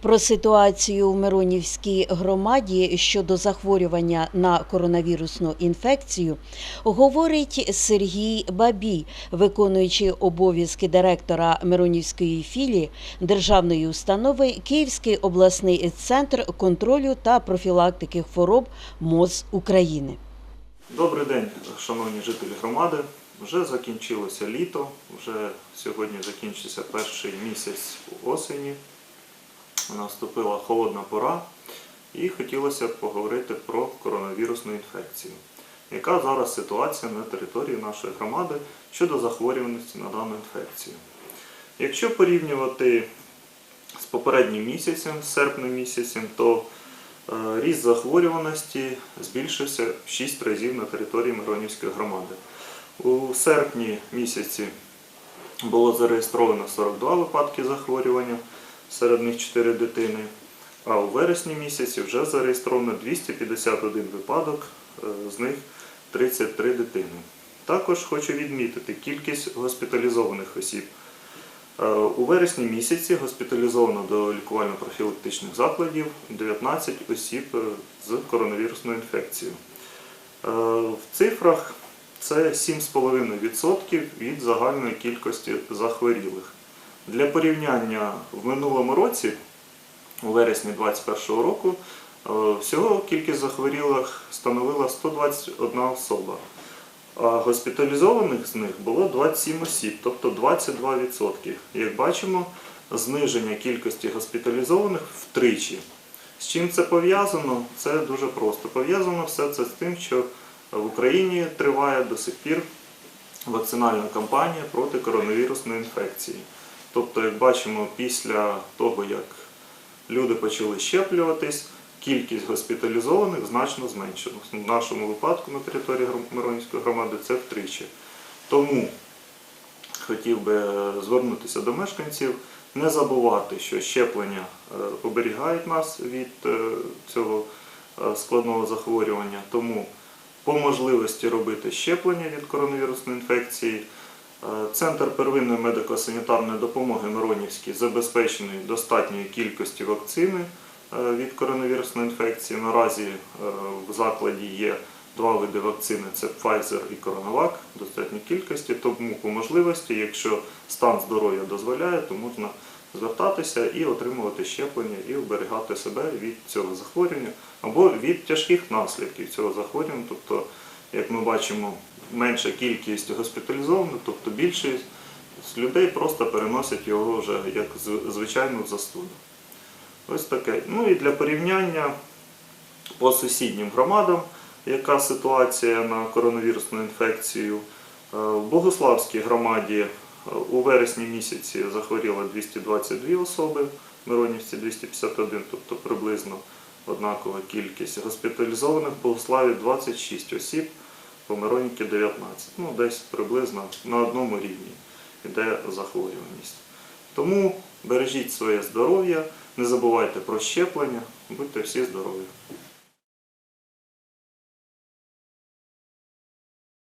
Про ситуацію в Миронівській громаді щодо захворювання на коронавірусну інфекцію говорить Сергій Бабій, виконуючий обов'язки директора Миронівської філії державної установи Київський обласний центр контролю та профілактики хвороб МОЗ України. Добрий день, шановні жителі громади. Вже закінчилося літо, вже сьогодні закінчився перший місяць осені. Наступила холодна пора і хотілося б поговорити про коронавірусну інфекцію. Яка зараз ситуація на території нашої громади щодо захворюваності на дану інфекцію? Якщо порівнювати з попереднім місяцем, з серпнем місяцем, то е, ріст захворюваності збільшився в 6 разів на території Миронівської громади. У серпні місяці було зареєстровано 42 випадки захворювання, серед них 4 дитини. А у вересні місяці вже зареєстровано 251 випадок, е, з них 33 дитини. Також хочу відмітити кількість госпіталізованих осіб. Е, У вересні місяці госпіталізовано до лікувально-профілактичних закладів 19 осіб е, з коронавірусною інфекцією. В цифрах це 7,5% від загальної кількості захворілих. Для порівняння в минулому році, у вересні 2021 року, е, всього кількість захворілих становила 121 особа. А госпіталізованих з них було 27 осіб, тобто 22%. Як бачимо, зниження кількості госпіталізованих втричі. З чим це пов'язано? Це дуже просто. Пов'язано все це з тим, що в Україні триває до сих пір вакцинальна кампанія проти коронавірусної інфекції. Тобто, як бачимо, після того, як люди почали щеплюватись, кількість госпіталізованих значно зменшилась. В нашому випадку на території Миронівської громади це втричі. Тому хотів би звернутися до мешканців, не забувати, що щеплення е, оберігають нас від е, цього е, складного захворювання. Тому по можливості робити щеплення від коронавірусної інфекції. Е, Центр первинної медико-санітарної допомоги Миронівський забезпечений достатньою кількістю вакцини е, від коронавірусної інфекції. Наразі е, в закладі є два види вакцини: це Pfizer і CoronaVac в достатній кількості. Тому по можливості, якщо стан здоров'я дозволяє, то можна звертатися і отримувати щеплення і оберігати себе від цього захворювання або від тяжких наслідків цього захворювання. Тобто, як ми бачимо, менша кількість госпіталізованих, тобто більшість людей просто переносять його вже як звичайну застуду. Ось таке. Ну і для порівняння по сусіднім громадам, яка ситуація на коронавірусну інфекцію. Е, В Богославській громаді е, у вересні місяці захворіло 222 особи, в Миронівці 251, тобто приблизно однакова кількість. Госпіталізованих в Богославі 26 осіб, по 19. Ну, десь приблизно на одному рівні йде захворюваність. Тому бережіть своє здоров'я, не забувайте про щеплення, будьте всі здорові.